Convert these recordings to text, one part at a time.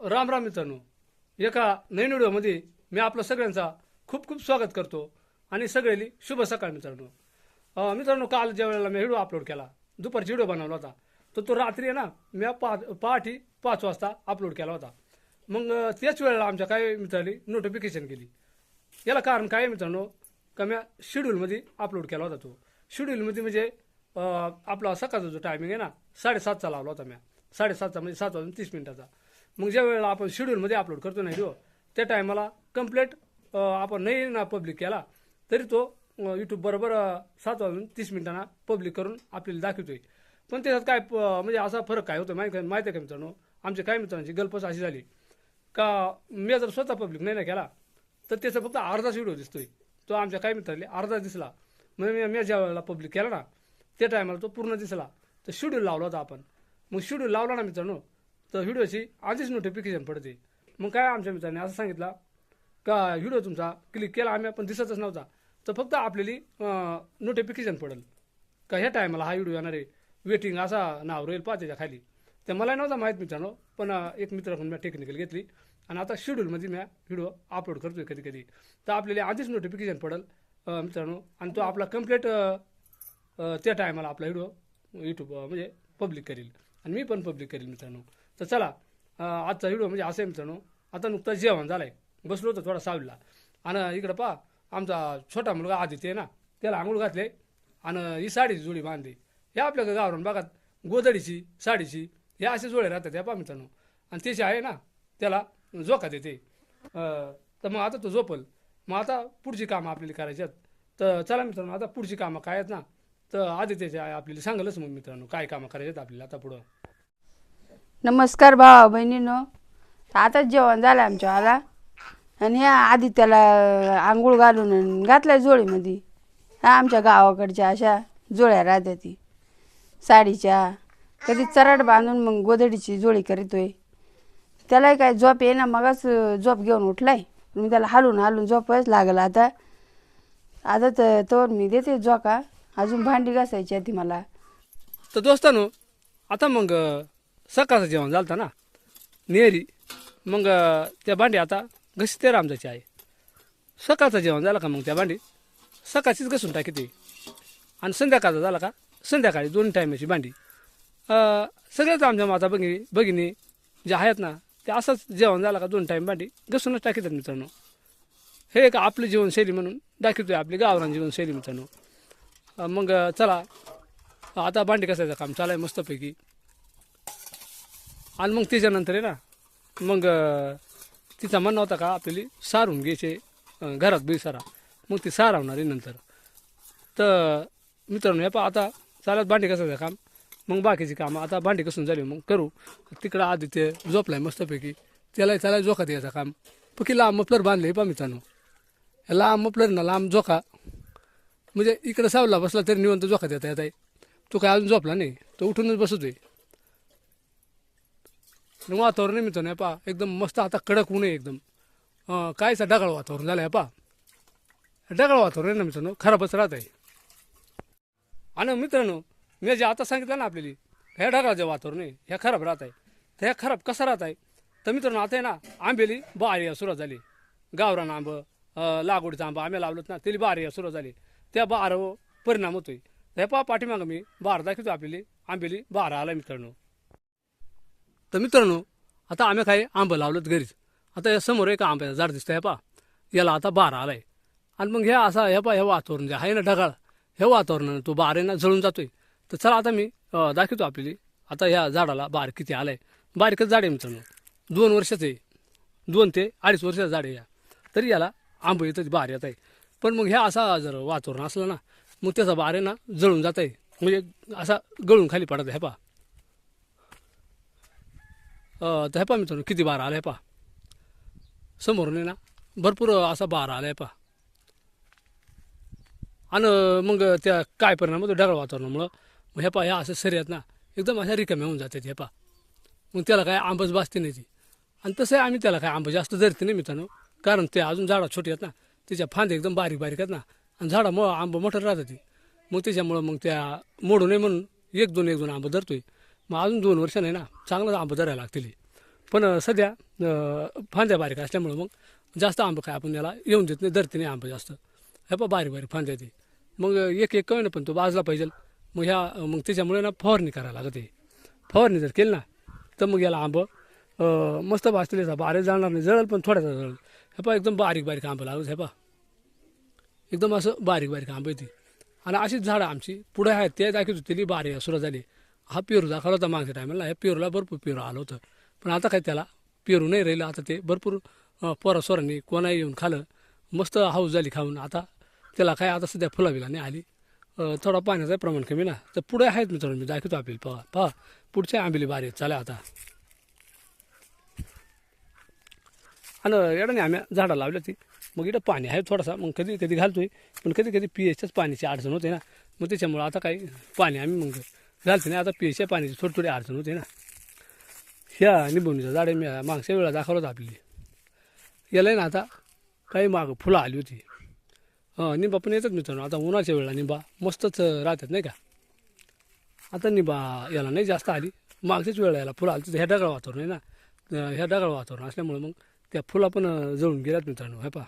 राम राम मित्रांनो. एका नवीन व्हिडिओमध्ये मी आपलं सगळ्यांचा खूप खूप स्वागत करतो आणि सगळ्यांनी शुभ सकाळ मित्रांनो. मित्रांनो काल ज्या वेळेला मी व्हिडिओ अपलोड केला दुपारची व्हिडिओ बनवला होता तर तो रात्री आहे ना मी पा पहाटे पाच वाजता अपलोड केला होता. मग त्याच वेळेला आमच्या काही मित्रांनी नोटिफिकेशन केली. याला कारण काय मित्रांनो का मी शेड्यूलमध्ये अपलोड केला होता तो. शेड्यूलमध्ये म्हणजे आपला सकाळचा जो टायमिंग आहे ना साडेसातचा लावला होता मी साडेसातचा म्हणजे सात वाजून तीस मिनिटाचा. मग ज्या वेळेला आपण शेड्यूलमध्ये अपलोड करतो ना व्हिडिओ त्या टायमाला कंप्लेट आपण नाही ना पब्लिक केला तरी तो यूट्यूब बरोबर सात वाजून तीस मिनिटांना पब्लिक करून आपल्याला दाखवतोय. पण त्याच्यात काय प- म्हणजे असा फरक काय होतो माहिती माहिती आहे का मित्रांनो? आमच्या काय मित्रांची गल्पच अशी झाली. का मी जर स्वतः पब्लिक नाही ना केला तर त्याचा फक्त अर्धाच व्हिडिओ दिसतोय. तो आमच्या काही मित्राला अर्धा दिसला. म्हणजे मी ज्या वेळेला पब्लिक केला ना त्या टायमाला तो पूर्ण दिसला. तर शेड्यूल लावला होता आपण. मग शेड्यूल लावला ना मित्रांनो तर व्हिडिओची आधीच नोटिफिकेशन पडते. मग काय आमच्या मित्रांनी असं सांगितलं? का व्हिडिओ तुमचा क्लिक केला आम्ही पण दिसतच नव्हता. तर फक्त आपल्याला नोटिफिकेशन पडेल. का ह्या टायमाला हा व्हिडिओ येणार आहे? वेटिंग असा नाव राहील पाहतेच्या खाली. तर मला नव्हता माहीत मित्रांनो पण एक मित्राकडून मी टेक्निकल घेतली. आणि आता शेड्यूलमध्ये मी व्हिडिओ अपलोड करतोय कधी कधी तर आपल्याला आधीच नोटिफिकेशन पडेल मित्रांनो. आणि तो आपला कंप्लीट त्या टायमाला आपला व्हिडिओ यूट्यूब म्हणजे पब्लिक करेल. आणि मी पण पब्लिक करेल मित्रांनो. तर चला आजचा व्हिडिओ म्हणजे असं आहे मित्रांनो. आता नुकताच जेवण झालंय. बसलो होतो थोडा सावलीला आणि इकडं पहा आमचा छोटा मुलगा आदित्य आहे ना त्याला आंघोळ घातले आणि ही साडीची जोडी बांधली. या आपल्या गावरून बघा गोदडीची साडीची या असे जोडे राहतात या पहा मित्रांनो. आणि त्याची आहे ना त्याला झोका देते तर मग आता तो झोपल. मग आता पुढची कामं आपल्याला करायची आहेत. तर चला मित्रांनो आता पुढची कामं काय आहेत ना तर आदित्यचे आहे आपल्याला सांगालच मग मित्रांनो काय कामं करायचे आपल्याला आता पुढं. नमस्कार भावा बहिणीनो. आताच जेवण झालं आमच्या आला आणि ह्या आधी त्याला आंघोळ घालून अन घातल्या जोळीमध्ये. ह्या आमच्या गावाकडच्या अशा जोळ्या राहत्या ती. साडीच्या. कधी चराड बांधून मग गोधडीची जोळी करीतोय. त्यालाही काय झोप ये ना मगच झोप घेऊन उठलाय. मी त्याला हालून हालून झोपच लागला आता. आता तर तोवर मी देते झोका. अजून भांडी घासायची आहे ती मला. तर दोस्तानो आता मग सकाळचं जेवण झालं ना? नेहरी. मग त्या भांडी आता घसते ते रामजाची आहे. सकाळचं जेवण झालं का मग त्या भांडी? सकाळचीच घसून टाकी ते. आणि संध्याकाळचं झालं का? संध्याकाळी दोन टायमाची भांडी. सगळ्याच आमच्या माता भगिनी भगिनी ज्या आहेत ना ते असंच जेवण झालं का दोन टाईम भांडी घसूनच टाकीतात मित्रांनो. हे एक आपली जीवनशैली म्हणून दाखवतोय आपली गावरान जीवनशैली मित्रांनो. मग चला. आता भांडी कसायचं काम चालाय मस्तपैकी. आणि मग त्याच्यानंतर आहे ना मग तिचा म्हणणं होता का आपल्याला सारून घ्यायचे घरात बी सारा. मग ती सारावणार आहे नंतर. तर मित्रांनो या पहा आता चालत भांडी कसायचं काम. मग बाकीची कामं आता भांडी कसून झाली मग करू. तिकडं आधी ते झोपलाय मस्तपैकी. त्याला त्याला झोका द्यायचा काम. पकी लांब मफलर बांधले पहा मित्रांनो. हे लांब मफलर ना लांब जोखा म्हणजे इकडं सावला बसला तरी निवंत झोकात येत आहे तो काय अजून झोपला नाही. तो उठूनच बसतोय. आणि वातावरण आहे मित्रांनो हे पहा एकदम मस्त आता कडक ऊन आहे एकदम. काय कायचं ढगाळ वातावरण झालं आहे पहा. ढगाळ वातावरण आहे ना मित्रांनो खराबच राहत आहे. आणि मित्रांनो मी जे आता सांगितलं ना आपल्याला ह्या ढगाळचं वातावरण आहे ह्या खराब राहत आहे. तर ह्या खराब कसं राहत आहे? तर मित्रांनो आता आहे ना आंबेली बारी सुरुवात झाली. गावरान आंब लागवडीचा आंबा आम्ही लावलं ना त्याला बारी सुरुवात झाली. त्या बारावर परिणाम होतोय. हे पहा पाठीमागं मी. बार दाखवतो आपल्याला. आंबेली बारा आला मित्रांनो. तर मित्रांनो आता आम्ही काही आंबं लावलं घरीच. आता या समोर एक आंब्याचं झाड दिसतं हे पा याला आता बारा आलाय. आणि मग हे असा हे पा हे वातावरण जे आहे ना ढगाळ हे वातावरणानं तो बार ना जळून जातोय. तर चला आता मी दाखवतो आपल्याला. आता ह्या झाडाला बार किती आलाय. बारीकच झाड आहे मित्रांनो. दोन वर्षाचं आहे दोन ते अडीच वर्षाचं झाड आहे या. तरी याला आंबं येतं बार येत आहे. पण मग ह्या असा जर वातावरण असलं ना मग त्याचा बार आहे ना जळून जात आहे म्हणजे असा गळून खाली पडत आहे हे पा तर हे पहा मित्रांनो किती बारा आला आहे पहा. समोरून आहे ना भरपूर असा बारा आला आहे पहा. आणि मग त्या काय परिणाम होतो? ढगाळ वातावरणामुळं. मग हे पहा ह्या असं सरी आहेत ना एकदम अशा रिकाम्या होऊन जातात हे पहा. मग त्याला काय आंबच भासते नाही ती. आणि तसं आम्ही त्याला काय आंबा जास्त धरते नाही मित्रांनो. कारण ते अजून झाडं छोटी आहेत ना त्याच्या फांद्या एकदम बारीक बारीक आहेत ना. आणि झाडामुळं आंबं मोठं राहतात ती. मग त्याच्यामुळं मग त्या मोडू नये म्हणून एक दोन एक दोन आंबं धरतोय. मग अजून दोन वर्ष नाही ना चांगलं आंबं धरायला लागतील पण सध्या फांद्या बारीक असल्यामुळं मग जास्त आंबं काय आपण याला येऊन देत नाही धरते नाही आंबं जास्त. हे पण बारीक बारीक फांद्या ते. मग एक एक कळ पण तो बाजला पाहिजे. मग ह्या मग त्याच्यामुळे ना फवारणी करायला लागते फवारणी जर केली ना तर मग याला आंबं मस्त भाजतील बारे जाणार नाही जळल पण थोड्याचा जळल. हे पा एकदम बारीक बारीक आंबं लागत हे पा एकदम असं बारीक बारीक आंबे ती आणि अशीच झाडं आमची. पुढे आहेत ते दाखवत होती बारीक सुरू झाली. हा पेरू दाखवला होता मागच्या टायमाला ह्या पेरूला भरपूर पेरू आलं होतं. पण आता काय त्याला? पेरू नाही राहिलं. आता ते भरपूर पोरासोरांनी सोरांनी कोणाही येऊन खालं. मस्त हाऊस झाली खाऊन. आता त्याला काय आता सध्या फुलाबिला नाही आली. थोडा पाण्याचं प्रमाण कमी ना. तर पुढे आहेत मित्रांनो मी दाखवतो आपल्याला. पहा पहा. पुढच्या आंबेली बारी आहेत. चालेल आता. आणि एडाने आम्ही झाडं लावल्या ती मग इथं पाणी आहे थोडासा. मग कधी कधी घालतोय. पण कधी कधी पी एचच्याच पाण्याची अडचण होते ना. मग त्याच्यामुळं आता काही पाणी आम्ही मग घालतो नाही. आता पी एचच्या पाण्याची थोडी थोडी अडचण होते ना. ह्या निंबवणीचं झाडे मी मागच्या वेळा दाखवलं होतं आपली. याला ना आता काही माग फुलं आली होती. हां निंबा पण येतात मित्रांनो. आता उन्हाच्या वेळेला निंबा मस्तच राहतात नाही का? आता निंबा याला नाही जास्त आली. मागच्याच वेळेला याला फुलं आली ह्या ढगाळ वातावरण आहे ना. ह्या ढगाळ वातावरण असल्यामुळे मग त्या फुला पण जळून गेल्यात मित्रांनो. हे पहा.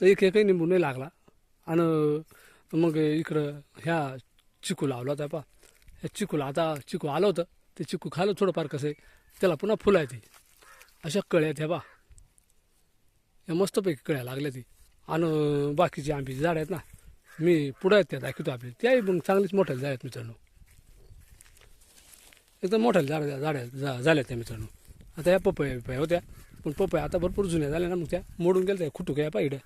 तर एक एकही निंबू नाही लागला. आणि मग इकडं ह्या चिकू लावला होता पा ह्या चिकूला आता चिकू आलं होतं. ते चिकू खालं थोडंफार कसं आहे त्याला पुन्हा फुलं आहे ती. अशा कळ्या आहेत ह्या पहा. या मस्तपैकी कळ्या लागल्या ती. आणि बाकीची आंब्याची झाडं आहेत ना मी पुढं आहेत त्या दाखवतो आपली त्याही मग चांगलीच मोठ्या झाड आहेत मित्रांनो. एकदम मोठ्या झाड झाड्या झा झाल्या त्या मित्रांनो. आता या पपया बिपया होत्या. पण पपया आता भरपूर जुन्या झाल्या ना मग त्या मोडून गेल्या त्या खुटू या पाहिजे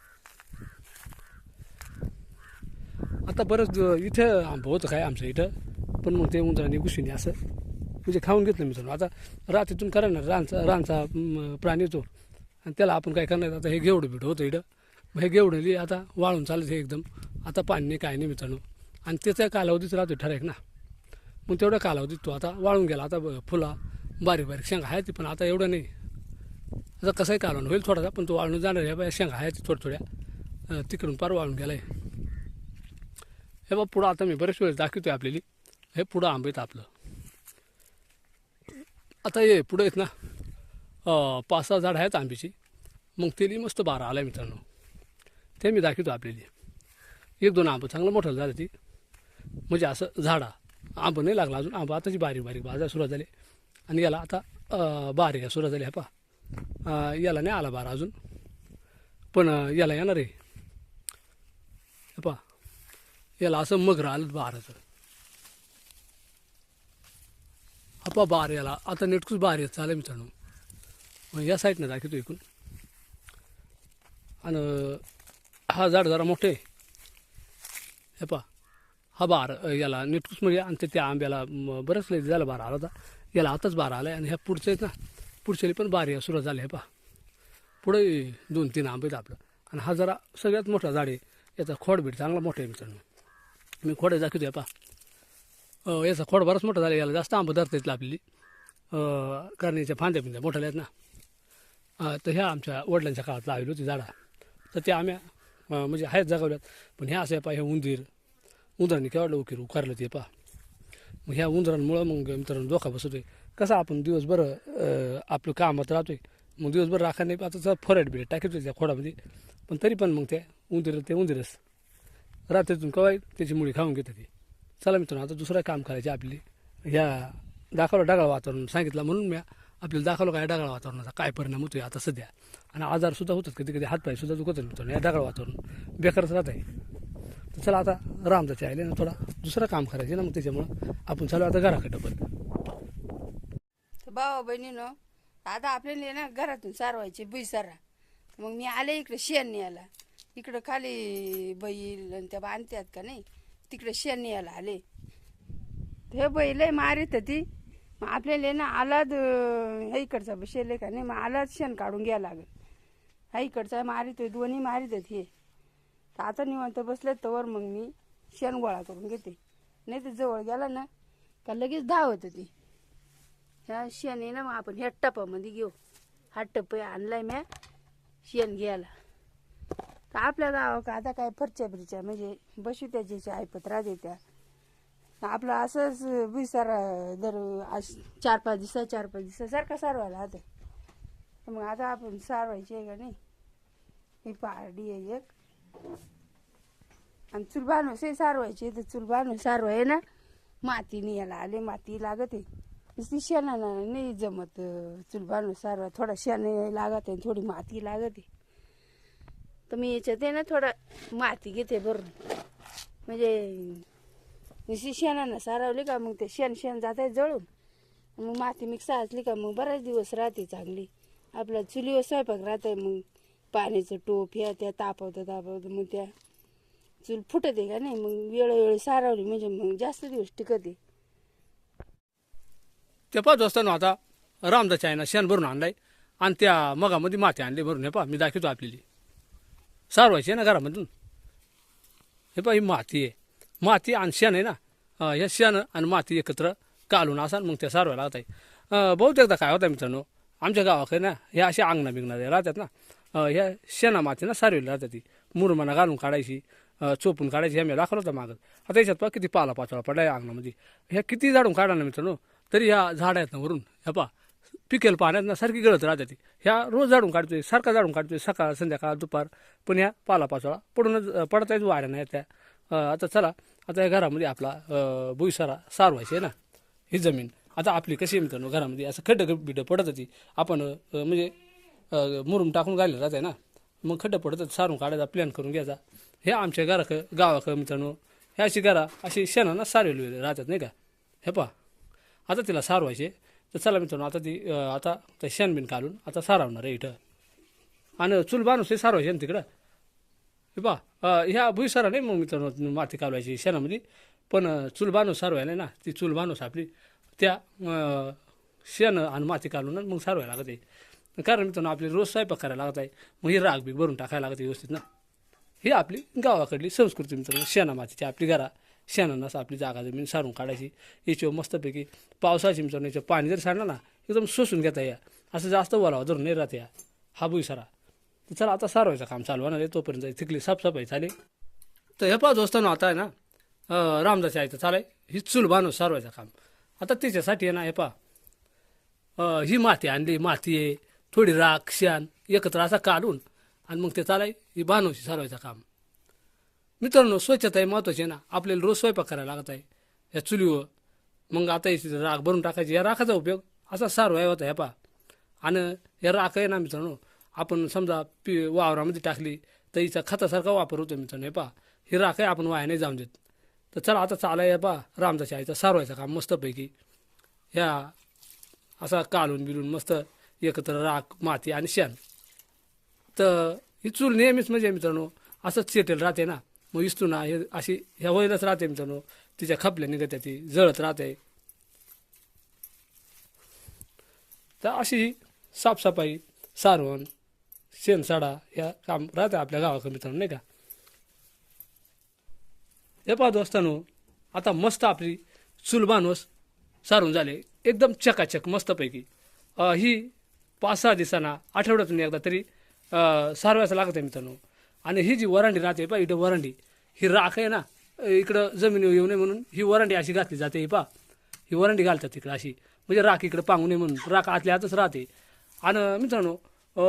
आता बरंच इथं आंबं होतं काय आमचं इथं? पण मग ते उंदराने घुशीने असं. म्हणजे खाऊन घेतलं मित्रांनो आता रात्रीतून करा ना रानचा रानचा प्राणी येतो आणि त्याला आपण काय करणार आता हे घेवडं बिडं होतं इथं. मग हे गेवडली आता वाळून चालत हे एकदम. आता पाणी नाही काय नाही मित्रांनो. आणि त्याचा कालावधीच राहतो ठरायक ना. मग तेवढ्या कालावधीत तो आता वाळून गेला. आता फुला बारीक बारीक शेंगा आहे ती पण आता एवढं नाही. आता कसंही कालवण होईल थोडासा पण तो वाळून जाणार आहे. बाया शेंगा आहे थोड्या थोड्या. तिकडून पार वाळून गेला आहे हे बा पुढं आता मी बरेच वेळेस दाखवतोय आपल्याला. हे पुढं आंबेत आपलं. आता ये पुढं आहेत ना पाच सहा झाड आहेत आंब्याची. मग तेली मस्त बारा आला मित्रांनो. ते मी दाखवतो आपल्याला. एक दोन आंबं चांगलं मोठं झालं ती. म्हणजे असं झाडा. आंबं नाही लागला अजून. आंबं आताची बारीक बारीक बाजा सुरुवात झाली. आणि याला आता बारी बारीक सुरुवात झाली हा पा याला नाही आला बारा अजून. पण याला येणार आहे. याला असं मग आलं बाराचं. आपा बार याला आता नेटकूच बार येत चालेल मित्रांनो. मग या साईडनं दाखवतो इकून आणि हा झाड जरा मोठे आहे. हे पा हा बार याला नेटकूस म्हणजे आणि ते त्या आंब्याला बरंच लय झालं बार आला होता. याला आताच बार आला आहे आणि ह्या पुढचे आहेत ना पुढच्याला पण बार या सुरुवात झाली हे पा पुढे दोन तीन आंबे आहेत आपलं. आणि हा जरा सगळ्यात मोठा झाड आहे. याचा खोडबीड चांगला मोठा आहे मित्रांनो. मी खोडे दाखवतो आहे पा याचा खोड बराच मोठा झाला याला जास्त आंबा धरता येतील आपली कारण याच्या फांद्या पिंद्या मोठ्या आहेत ना. तर ह्या आमच्या वडिलांच्या काळात लावली होती झाडा. तर त्या आम्ही म्हणजे आहेत जगवल्यात पण ह्या असं पा हे उंदीर उंदरांनी केवढं उकीर उकारलं ते पा मग ह्या उंदरांमुळं मग मित्रांनो धोका बसवतोय कसं आपण दिवसभर आपलं कामात राहतो आहे मग दिवसभर राखा नाही आता फरट बिरट टाकतो त्या खोडामध्ये. पण तरी पण मग त्या उंदीर ते उंदीरच. रात्रीतून कवाय त्याची मुळी खाऊन घेते ती. चला मित्रांनो आता दुसरं काम करायचे आपली. ह्या दाखवलं डागाळ वातावरण सांगितलं म्हणून मी आपल्याला दाखवलं काय डागाळ वातावरणाचा काय परिणाम होतोय आता सध्या. आणि आजारसुद्धा होतात कधी कधी हातपाय सुद्धा दुखत आहेत मित्रांनो या डागळ वातावरण बेकारच राहत आहे तर चला आता रामदाचे आले ना थोडा दुसरं काम करायचे ना मग त्याच्यामुळं आपण चालू आता घराकडे डबल तर भावा बहिणीनं आता आपल्याला ना घरातून सारवायचे बुई सारा मग मी आले इकडे शेण न्यायला. इकडं खाली बैल आणि त्या बांधतात का नाही तिकडे शेण यायला आले. हे बैल आहे मारित ती मग आपल्याला ना आलाद अं, इकडचा शेल आहे का नाही मग आलाद शेण काढून घ्यायला लागेल. हा इकडचा मारितोय दोन्ही मारित हे. तर आता निवांत बसले तर मग मी शेण गोळा करून घेते. नाही तर जवळ गेला ना का लगेच धावत ती ह्या शेण आहे ना मग आपण ह्या टपामध्ये घेऊ. हा टप आणलाय म्या शेण घ्यायला. तर आपल्या गावात आता काय फरच्या बिरच्या म्हणजे बसू त्याची ऐपत राहते त्या. आपलं असंच विसारा दर चार पाच दिवसा चार पाच दिवसासारखा सारवायला आता मग आता आपण सारवायची आहे का नाही? ही पारडी आहे एक. आणि चूल बांधूस सारवायची तर चूल बांधून ना. माती नाही याला आले माती लागत. आहे नुसती शेणानं नाही जमत अं, चूल बांधून सारवा. थोडा शेण लागत आहे थोडी माती लागत. आहे तर मी याच्यात आहे ना थोडं माती घेते भरून. म्हणजे शेणानं सारवली का मग ते शेण शेण जात आहे जळून. मग माती मिक्स असली का मग बराच दिवस राहते चांगली. आपला चुलीवर स्वयंपाक राहते मग. पाण्याचं टोप ह्या त्या तापवतं तापवतं मग त्या चूल फुटते का नाही मग वेळोवेळी सारवली म्हणजे मग जास्त दिवस टिकते ते पाच वाजता ना आता रामदाच्या ना शेण भरून आणलाय. आणि त्या मगामध्ये माती आणली भरून. हे पा मी दाखवतो आपल्याला. सारवायची आहे ना घरामधून हे पहा ही माती आहे माती आणि शेण आहे ना हे शेण आणि माती एकत्र कालून असा मग ते सारवायला लागत आहे बहुतेकदा काय होतं मित्रांनो आमच्या गावाकडे ना हे असे अंगणा बिंगणा राहतात ना। ह्या शेणा माती ना सारवली राहतात ती मुरमाना घालून काढायची चोपून काढायची हे मी दाखवलं होतं मागं आता याच्यात पहा किती पाला पाचोळा पडला आहे अंगणामध्ये ह्या किती झाडून काढा ना मित्रांनो तरी ह्या झाड आहेत ना वरून ह्या पहा पिकेल पाण्यात ना सारखी गळत राहते ती. ह्या रोज झाडून काढतोय सारखा झाडून काढतोय सकाळ संध्याकाळ दुपार. पण ह्या पालापाचोळा पडूनच पडत आहेत वाऱ्या नाही त्या. आता चला आता या घरामध्ये आपला भुईसारा सारवायची आहे ना ही जमीन. आता आपली कशी आहे मित्रांनो घरामध्ये? असं खड्डं बिड्डं पडत होती. आपण म्हणजे मुरुम टाकून राहत आहे ना. मग खड्डं पडत सारून काढायचा प्लॅन करून घ्यायचा. हे आमच्या घराक गावाक मित्रांनो ह्या अशी घरा अशी शेणानं सारवली राहतात नाही का? हे पहा. आता तिला सारवायचे तर चला मित्रांनो आता ती आता ते शेणबिन काढून आता सारावणार आहे इथं. आणि चूल बांधूस हे सारवायचे ना तिकडं. हे ह्या भुईसारा नाही मग मित्रांनो माती कालवायची शेणामध्ये. पण चूल बांधून सारवायला ना ती चूल बांधूस आपली त्या शेण आणि माती काढून मग सारवायला लागत आहे. कारण मित्रांनो आपली रोज स्वयंपाक करायला लागत आहे. मग ही राग बी भरून टाकायला लागते व्यवस्थित ना. ही आपली गावाकडली संस्कृती मित्रांनो शेणा मातीची आपली घरा. शेणानं आपली जागा जमीन सारून काढायची. याच्यावर मस्तपैकी पावसाळा मित्रांनो याचं पाणी जर सांडलं ना एकदम शोषून घेता या. असं जास्त बोलावं धरून नाही राहत या. हा भुईसारा तर चला आता सारवायचं काम चालू होणार आहे. तोपर्यंत तिथली साफसफाई चालेल. तर हे पाच वाजता आता आहे ना रामदास आहे तर चालाय. ही चूल बांधून सारवायचं काम. आता त्याच्यासाठी आहे ना हे पा ही माती आणली. माती आहे थोडी राख शान एकत्र असा काढून आणि मग ते चालाय. ही बांधूची सारवायचं काम. मित्रांनो स्वच्छता आहे महत्त्वाची आहे ना. आपल्याला रोज स्वयंपाक करायला लागत आहे. या चुलीवर. मग आता याची राख भरून टाकायची. या राखाचा उपयोग असा सारवा होता ह्या पा आणि या राख आहे ना मित्रांनो आपण समजा पी वावरामध्ये टाकली तर हिचा खतासारखा वापर होतो मित्रांनो हे पा ही राख आहे आपण वाया नाही जाऊन देत. तर चला आता चालाय पा रामदाच्या आईचा सारवायचं काम मस्तपैकी. ह्या असा कालून बिलून मस्त एकत्र राख माती आणि शेण. तर ही चूल नेहमीच म्हणजे मित्रांनो असंच चेटेल राहते ना. मग इस्तू ना हे अशी ह्या वयलाच राहते मित्रांनो. तिच्या खपल्या निघत्या ती जळत राहते. तर अशी साफसफाई सारवण शेणसाडा या काम राहते आपल्या गावाकडे मित्रांनो नाही का? हे पाहतो असताना आता मस्त आपली चूल सारून झाले. एकदम चकाचक मस्तपैकी. ही पाच सहा दिवसांना आठवड्यातून एकदा तरी सारवायचं लागत आहे मित्रांनो. आणि ही जी वरांडी राहते पा इथं वरांडी. ही राख आहे ना इकडं जमिनीवर येऊ नये म्हणून ही वरांडी अशी घातली जाते ही पा ही वरांडी घालतात तिकडं अशी. म्हणजे राख इकडं पांगू नये म्हणून. राख आतल्या आतच राहते. आणि मित्रांनो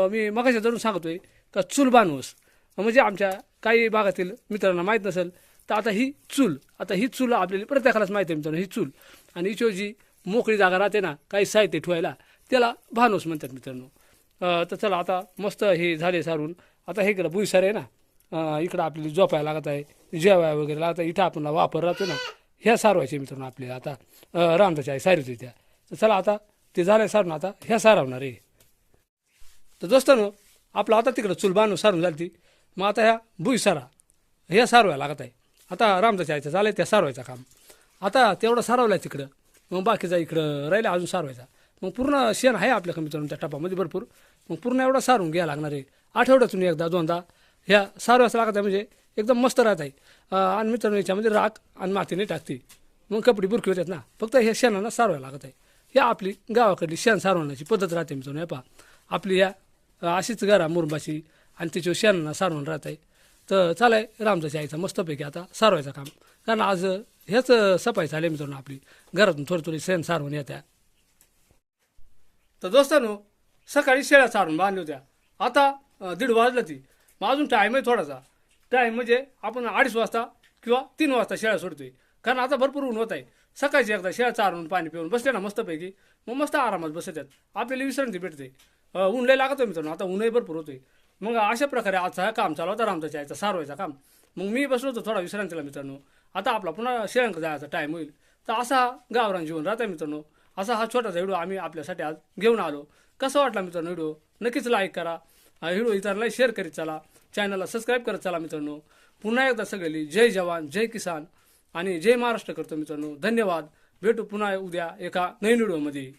मी मगाच्या धरून सांगतोय का चूल बांधवस म्हणजे आमच्या काही भागातील मित्रांना माहीत नसेल तर आता ही चूल आता ही चूल आपल्याला प्रत्येकालाच माहिती आहे मित्रांनो ही चूल. आणि हिचो जी मोकळी जागा राहते ना काही साहित्य ठेवायला त्याला भानूस म्हणतात मित्रांनो. तर चला आता मस्त हे झाले सारून. आता हे इकडं बुईसार आहे ना इकडं आपल्याला झोपायला लागत आहे जेवाय वगैरे लागत आहे इथं आपण वापर राहतो ना ह्या सारवायचे मित्रांनो आपल्याला आता अं, रामदाच्या आहे सारवते त्या तर चला आता ते झालं आहे सारून आता ह्या सारवणार आहे. तर दोस्तानो आपलं आता तिकडं चूल बांधून सारून झाली ती मग आता ह्या भुईसारा ह्या सारवायला लागत आहे. आता रामदाच्या आईचं झालं त्या सारवायचं काम. आता तेवढं सारवलं आहे तिकडं मग बाकीचा इकडं राहिला अजून सारवायचा. मग पूर्ण शेण आहे आपल्या मित्रांनो त्या टपामध्ये भरपूर. मग पूर्ण एवढा सारून घ्यायला लागणार आहे. आठवड्यातून एकदा दोनदा. ह्या सारवायचं लागत आहे म्हणजे एकदम मस्त राहत आहे. आणि मित्रांनो याच्यामध्ये राख आणि मातीने टाकते. मग कपडे बुरकी होतात ना. फक्त ह्या शेणांना सारवायला लागत आहे. ह्या आपली गावाकडली शेण सारवण्याची पद्धत राहते मित्रांनो हे पहा. आपली ह्या अशीच घरा मुरबाची आणि तिच्यावर शेणांना सारवून राहत आहे. तर चालाय रामदासी आईचा मस्तपैकी आता सारवायचं काम. कारण आज हेच सफाई झाली मित्रांनो आपली. घरातून थोडी थोडी शेण सारवून येत्या. तर दोस्तांनो सकाळी शेळ्या सारून बांधल्या होत्या. आता दीड वाजलं ती. मग अजून टाईम आहे थोडासा. टाईम म्हणजे आपण अडीच वाजता किंवा तीन वाजता शेळ्या सोडतोय. कारण आता भरपूर ऊन होत आहे सकाळची एकदा शेळ्या चारून पाणी पिऊन बसले ना मस्तपैकी मग मस्त आरामात बसतात आपल्याला विश्रांती भेटते. ऊन लय लागतोय मित्रांनो. आता ऊनही भरपूर होतोय. मग अशा प्रकारे आजचा हा काम चालू होता रामचा चायचा सारवायचा काम. मग मी बसलो होतो थोडा विश्रांतीला मित्रांनो. आता आपला पुन्हा शेळ्यांक जायचा टाईम होईल. तर असा गावरान जीवन राहता मित्रांनो. असा हा छोटासा व्हिडिओ आम्ही आपल्यासाठी आज घेऊन आलो. कसा वाटला मित्रांनो व्हिडिओ? नक्कीच लाईक करा. व्हिडिओ इतरांना शेअर करीत चला. चॅनलला सबस्क्राईब करत चला मित्रांनो. पुन्हा एकदा सगळी जय जवान जय किसान आणि जय महाराष्ट्र करतो मित्रांनो. धन्यवाद. भेटू पुन्हा उद्या एका नवीन व्हिडिओमध्ये